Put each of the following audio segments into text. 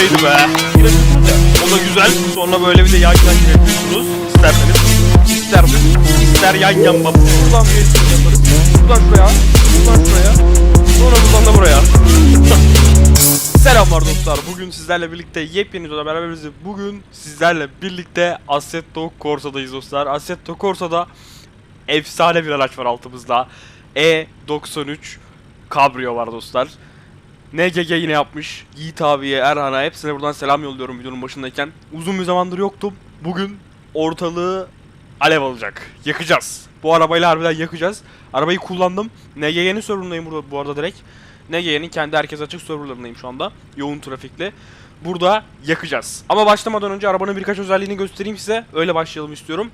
öyleydi be. Girebiliyorsunuz ya. O da güzel. Sonra böyle bir de yan yan girebiliyorsunuz. İsterseniz. İsterseniz. İster yan yan bak. Buradan bir yaparız. Buradan şuraya. Buradan şuraya. Sonra buradan da buraya. Selamlar dostlar. Bugün sizlerle birlikte yepyeni videoda beraberiz. Bugün sizlerle birlikte Assetto Corsa'dayız dostlar. Assetto Corsa'da efsane bir araç var altımızda. E93 Cabrio var dostlar. NGG yine yapmış. Yiğit abiye, Erhan'a hepsine buradan selam yolluyorum videonun başındayken. Uzun bir zamandır yoktum. Bugün ortalığı alev alacak. Yakacağız. Bu arabayla harbiden yakacağız. Arabayı kullandım. NGG'nin serverındayım burada bu arada direkt. NGG'nin kendi herkes açık serverlarındayım şu anda. Yoğun trafikle. Burada yakacağız. Ama başlamadan önce arabanın birkaç özelliğini göstereyim size. Öyle başlayalım istiyorum.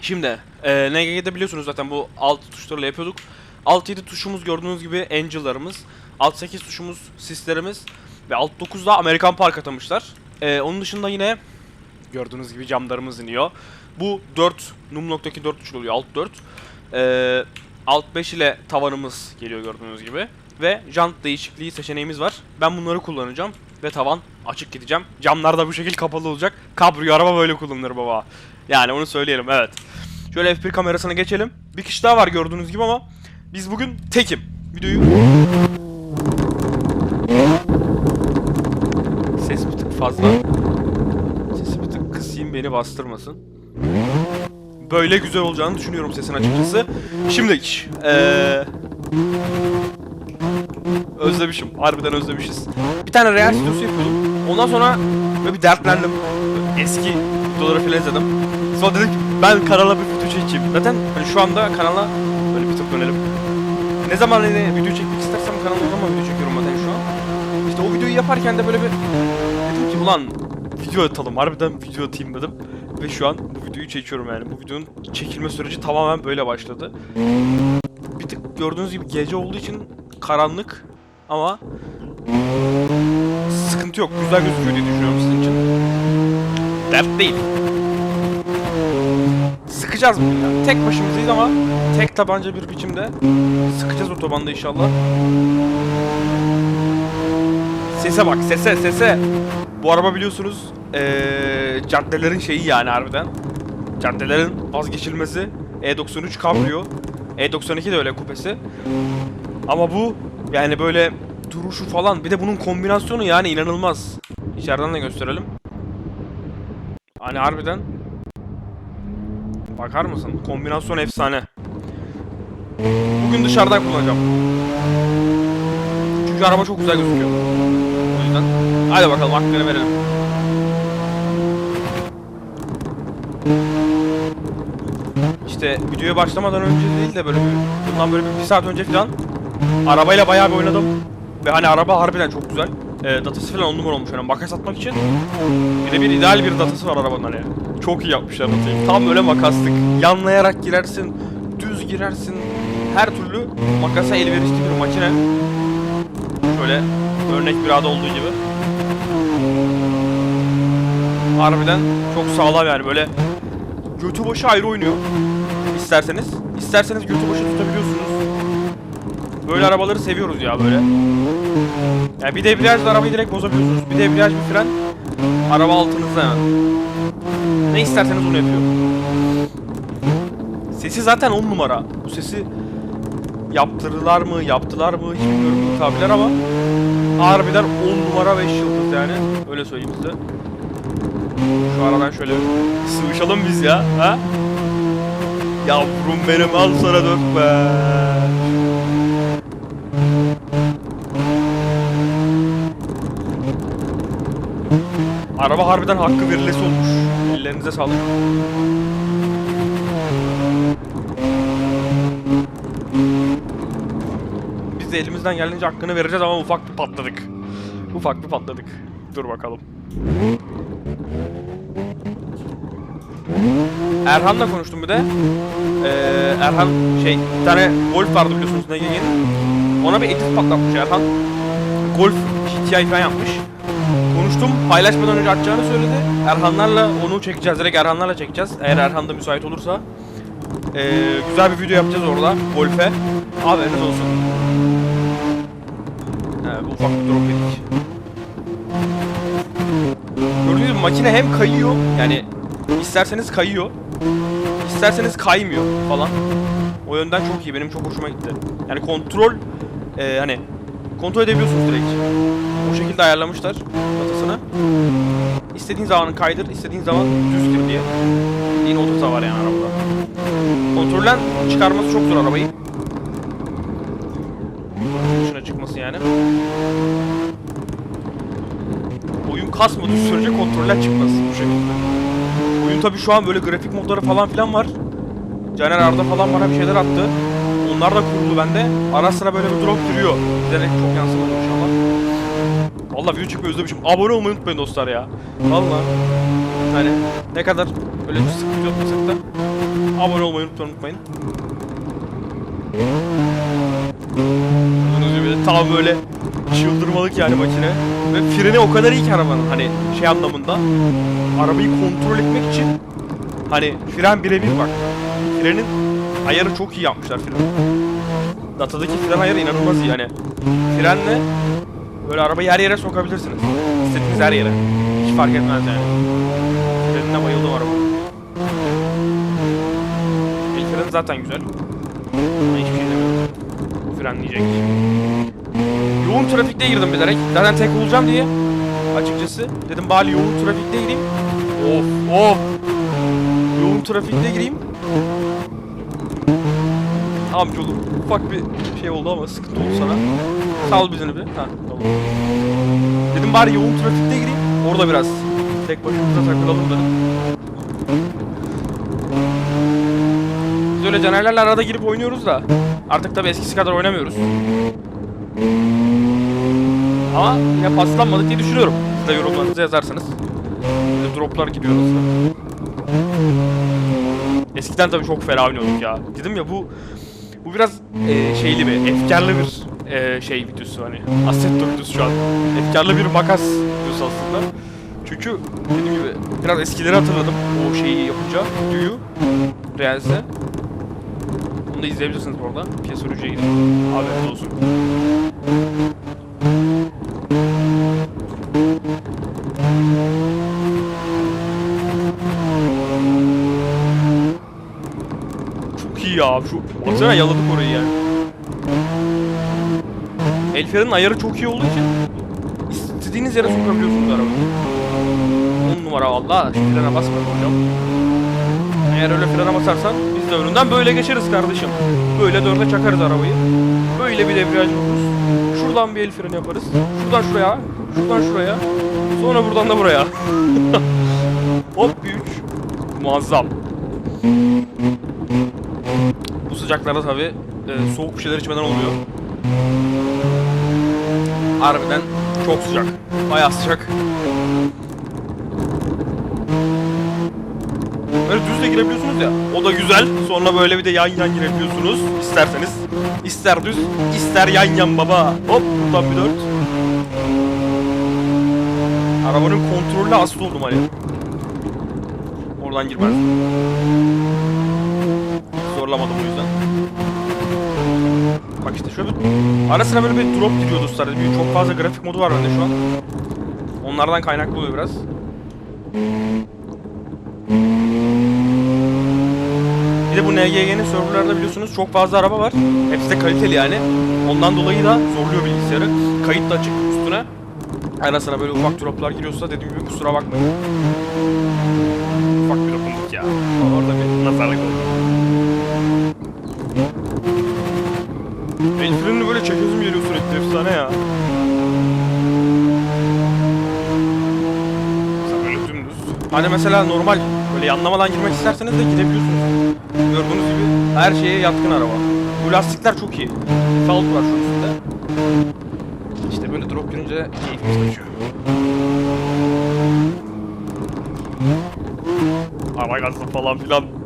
Şimdi e, NGG'de biliyorsunuz zaten bu alt tuşlarla yapıyorduk. Alt 7 tuşumuz gördüğünüz gibi Angel'larımız. Alt 8 tuşumuz sislerimiz. Ve alt 9'da Amerikan Park atamışlar. E, onun dışında yine gördüğünüz gibi camlarımız iniyor. Bu 4 num.2 4 tuş oluyor alt 4. E, alt 5 ile tavanımız geliyor gördüğünüz gibi. Ve jant değişikliği seçeneğimiz var. Ben bunları kullanacağım. Ve tavan açık gideceğim. Camlar da bu şekil kapalı olacak. Kabrio araba böyle kullanılır baba. Yani onu söyleyelim evet. Şöyle F1 kamerasına geçelim. Bir kişi daha var gördüğünüz gibi ama biz bugün tekim. Videoyu... Ses bir tık fazla. Sesi bir tık kısayım beni bastırmasın. Böyle güzel olacağını düşünüyorum sesin açıkçası. Şimdi eee özlemişim. Harbiden özlemişiz. Bir tane real videosu yapıyordum. Ondan sonra böyle bir dertlendim. Eski videoları falan izledim. Sonra dedim ki ben kanala bir video çekeyim. Zaten hani şu anda kanala böyle bir tık dönelim. Ne zaman hani video çekmek istersem kanala o zaman video çekiyorum zaten şu an. İşte o videoyu yaparken de böyle bir dedim ki ulan video atalım harbiden video atayım dedim. Ve şu an bu videoyu çekiyorum yani. Bu videonun çekilme süreci tamamen böyle başladı. Bir tık gördüğünüz gibi gece olduğu için karanlık ama sıkıntı yok. Güzel gözüküyor diye düşünüyorum sizin için. Dert değil. Sıkacağız ya. Tek başımızdayız ama tek tabanca bir biçimde sıkacağız otobanda inşallah. Sese bak sese sese. Bu araba biliyorsunuz eee caddelerin şeyi yani harbiden. Caddelerin vazgeçilmesi. E93 Cabrio. E92 de öyle kupesi. Ama bu yani böyle duruşu falan bir de bunun kombinasyonu yani inanılmaz. İçeriden de gösterelim. Hani harbiden Bakar mısın? Kombinasyon efsane. Bugün dışarıdan kullanacağım. Çünkü araba çok güzel gözüküyor. O yüzden hadi bakalım hakkını verelim. İşte videoya başlamadan önce değil de böyle bundan böyle bir, bir saat önce falan arabayla bayağı bir oynadım. Ve hani araba harbiden çok güzel. E, datası falan on numara olmuş hani makas atmak için. Bir de bir ideal bir datası var arabanın hani. Çok iyi yapmışlar datayı. Tam öyle makaslık. Yanlayarak girersin, düz girersin. Her türlü makasa elverişli bir makine. Şöyle örnek bir ada olduğu gibi. Harbiden çok sağlam yani böyle götü başı ayrı oynuyor. İsterseniz. İsterseniz götü başı tutabiliyorsunuz. Böyle arabaları seviyoruz ya böyle. Yani bir debriyajla arabayı direkt bozabiliyorsunuz. Bir debriyaj bir fren. Araba altınızda hemen. Ne isterseniz onu yapıyor. Sesi zaten 10 numara. Bu sesi yaptırdılar mı, yaptılar mı hiç bilmiyorum bu tabirler ama harbiden 10 numara 5 yıldız yani. Öyle söyleyeyim size. Şu aradan şöyle sıvışalım biz ya. Ha? Yavrum benim al sana dört be. Araba harbiden hakkı verilesi olmuş. Ellerinize sağlık. Biz de elimizden geldiğince hakkını vereceğiz ama ufak bir patladık. Ufak bir patladık. Dur bakalım. Erhan'la konuştum bir de. Ee, Erhan şey bir tane Golf vardı biliyorsunuz NGG'nin. Ona bir edit patlatmış Erhan. Golf GTI falan yapmış. Konuştum. Paylaşmadan önce atacağını söyledi. Erhanlarla onu çekeceğiz. Direkt Erhanlarla çekeceğiz. Eğer Erhan da müsait olursa. Ee, güzel bir video yapacağız orada. Golf'e. Haberiniz olsun. He, bu ufak bir drop yedik. Abi makine hem kayıyor yani isterseniz kayıyor. isterseniz kaymıyor falan. O yönden çok iyi. Benim çok hoşuma gitti. Yani kontrol e, hani kontrol edebiliyorsunuz direkt. O şekilde ayarlamışlar datasını. İstediğin zaman kaydır, istediğin zaman düz gir diye. Yine otosa var yani arabada. Kontrolden çıkarması çok zor arabayı. Dışına çıkması yani. Oyun kasmadığı sürece kontroller çıkmaz bu şekilde. Oyun tabi şu an böyle grafik modları falan filan var. Caner Arda falan bana bir şeyler attı. Onlar da kurulu bende. Ara sıra böyle bir drop giriyor. Bilerek çok yansımadı inşallah. Valla video çekmeyi özlemişim. Abone olmayı unutmayın dostlar ya. Valla. Hani ne kadar böyle sık video atmasak da abone olmayı unutmayın. unutmayın. Gördüğünüz gibi tam böyle çıldırmalık yani makine. Ve freni o kadar iyi ki arabanın hani şey anlamında. Arabayı kontrol etmek için hani fren birebir bak. Frenin ayarı çok iyi yapmışlar fren. Datadaki fren ayarı inanılmaz iyi yani. Frenle böyle arabayı her yere sokabilirsiniz. İstediğiniz her yere. Hiç fark etmez yani. Frenine bayıldım araba. El freni zaten güzel. Ama hiçbir şey demiyorum. Frenleyecek. Yoğun trafikte girdim bilerek. Zaten tek olacağım diye. Açıkçası. Dedim bari yoğun trafikte gireyim. Of of. Yoğun trafikte gireyim. Amca olur. Ufak bir şey oldu ama sıkıntı oldu sana. Sal bizini bir. Ha tamam. Dedim bari yoğun trafikte gireyim. Orada biraz tek başımıza takılalım dedim. Biz öyle canerlerle arada girip oynuyoruz da artık tabi eskisi kadar oynamıyoruz. Ama yine paslanmadık diye düşünüyorum. Siz de yorumlarınızı yazarsanız. Droplar gidiyor aslında. Eskiden tabii çok fena oynuyorduk ya. Dedim ya bu bu biraz e, şeyli bir, efkarlı bir e, şey videosu hani. Assetto videosu şu an. Efkarlı bir makas videosu aslında. Çünkü dediğim gibi biraz eskileri hatırladım o şeyi yapınca videoyu. Reels'e. Bunu da izleyebilirsiniz. Piyasolojiye gidin. Haberiniz olsun. Ya. Şu baksana yaladık orayı yani. El frenin ayarı çok iyi olduğu için istediğiniz yere sokabiliyorsunuz arabayı. 10 numara valla. Şu frene basmadım hocam. Eğer öyle frene basarsan biz de önünden böyle geçeriz kardeşim. Böyle dörde çakarız arabayı. Böyle bir debriyaj vururuz. Şuradan bir el freni yaparız. Şuradan şuraya. Şuradan şuraya. Sonra buradan da buraya. Hop bir üç. Muazzam. Sıcaklarda tabi e, soğuk bir şeyler içmeden olmuyor. Harbiden çok sıcak. Bayağı sıcak. Böyle düz de girebiliyorsunuz ya. O da güzel. Sonra böyle bir de yan yan girebiliyorsunuz isterseniz. İster düz, ister yan yan baba. Hop buradan bir dört. Arabanın kontrolüne hasta oldum hani. Oradan girmez. Zorlamadım o yüzden. Bak işte şöyle bir... Ara sıra böyle bir drop giriyor dostlar. Bir çok fazla grafik modu var bende şu an. Onlardan kaynaklı oluyor biraz. Bir de bu NGG'nin serverlarda biliyorsunuz çok fazla araba var. Hepsi de kaliteli yani. Ondan dolayı da zorluyor bilgisayarı. Kayıt da açık üstüne. Ara sıra böyle ufak droplar giriyorsa dediğim gibi kusura bakmayın. Ufak bir dokunduk ya. Orada bir nazarlık oldu. El böyle çekiyorsun geliyor sürekli efsane ya. Mesela böyle dümdüz. Hani mesela normal böyle yanlamadan girmek isterseniz de girebiliyorsunuz. Gördüğünüz gibi her şeye yatkın araba. Bu lastikler çok iyi. Salt var şu üstünde. İşte böyle drop girince keyfimiz kaçıyor. Ara gazı falan filan.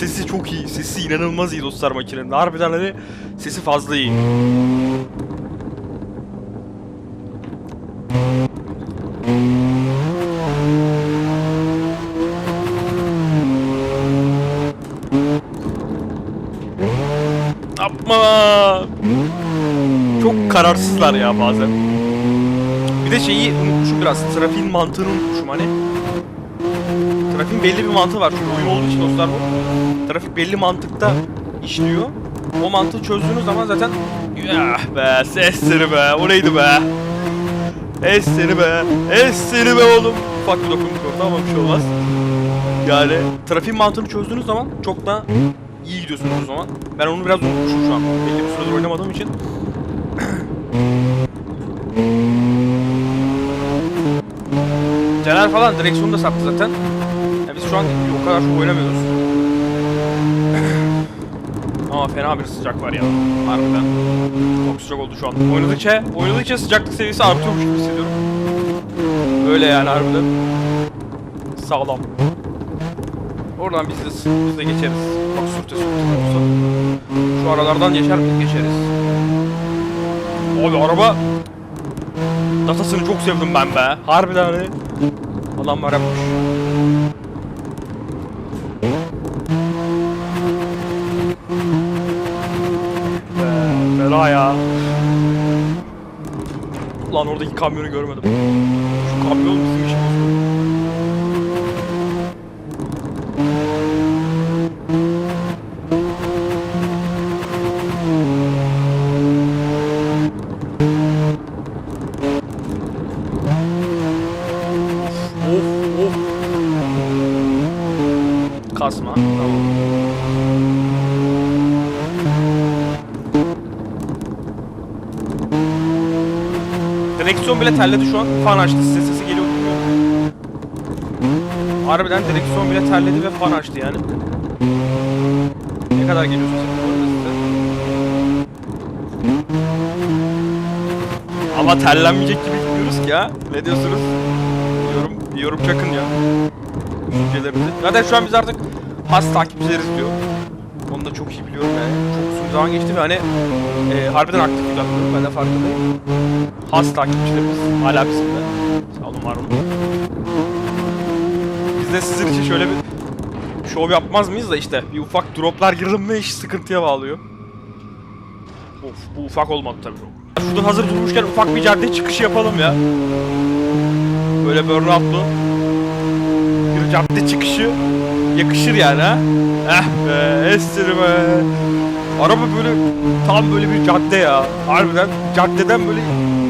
Sesi çok iyi. Sesi inanılmaz iyi dostlar makinenin. Harbiden hani sesi fazla iyi. Yapma. Çok kararsızlar ya bazen. Bir de şeyi unutmuşum biraz. Trafiğin mantığını unutmuşum hani. Trafiğin belli bir mantığı var. Çünkü oyun olduğu için dostlar bu. Trafik belli mantıkta işliyor. O mantığı çözdüğünüz zaman zaten ya be sesleri be o neydi be? Es seni be Es seni be oğlum. Ufak bir dokunduk orada ama bir şey olmaz. Yani trafiğin mantığını çözdüğünüz zaman çok da iyi gidiyorsunuz o zaman. Ben onu biraz unutmuşum şu an. Belli bir süredir oynamadığım için. Caner falan direksiyonu da sattı zaten. Ya Biz şu an o kadar çok oynamıyoruz Ama fena bir sıcak var ya. Harbiden. Çok sıcak oldu şu an. Oynadıkça, oynadıkça sıcaklık seviyesi artıyormuş gibi hissediyorum. Öyle yani harbiden. Sağlam. Oradan biz de, biz de geçeriz. Bak sürte sürte Şu aralardan geçer biz geçeriz. Abi araba Datasını çok sevdim ben be. Harbiden hani. Adamlar yapmış Be, Fena ya. Lan oradaki kamyonu görmedim. Direksiyon bile terledi şu an. Fan açtı. Size sesi geliyor. Harbiden direksiyon bile terledi ve fan açtı yani. Ne kadar geliyor sesi bu arada size? Ama terlenmeyecek gibi gitmiyoruz ki ya. Ne diyorsunuz? Yorum, yorum çakın ya. Düşüncelerinizi. Zaten şu an biz artık has takipçileriz diyor. Onu da çok iyi biliyorum yani. Çok uzun zaman geçti ve hani e, harbiden aktif kullanıyorum. Ben de farkındayım. Has takipçilerimiz hala bizimle. Sağ olun var olun. Biz de sizin için şöyle bir şov yapmaz mıyız da işte bir ufak droplar girelim mi iş sıkıntıya bağlıyor. Of bu ufak olmadı tabii. Şurada hazır durmuşken ufak bir cadde çıkışı yapalım ya. Böyle burnoutlu bir cadde çıkışı yakışır yani ha. Eh be estir be. Araba böyle tam böyle bir cadde ya. Harbiden caddeden böyle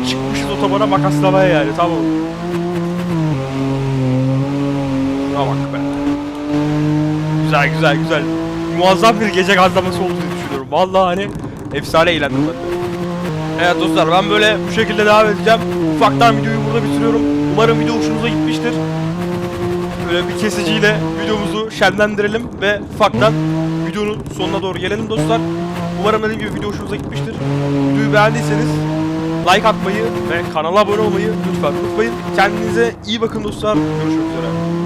çıkmışız otobana makaslamaya yani tamam. Şuna bak be. Güzel güzel güzel. Muazzam bir gece gazlaması oldu diye düşünüyorum. Vallahi hani efsane eğlendim ben. Evet dostlar ben böyle bu şekilde devam edeceğim. Ufaktan videoyu burada bitiriyorum. Umarım video hoşunuza gitmiştir. Böyle bir kesiciyle videomuzu şenlendirelim ve ufaktan videonun sonuna doğru gelelim dostlar. Umarım dediğim gibi video hoşunuza gitmiştir. Videoyu beğendiyseniz like atmayı ve kanala abone olmayı lütfen unutmayın. Kendinize iyi bakın dostlar. Görüşmek üzere.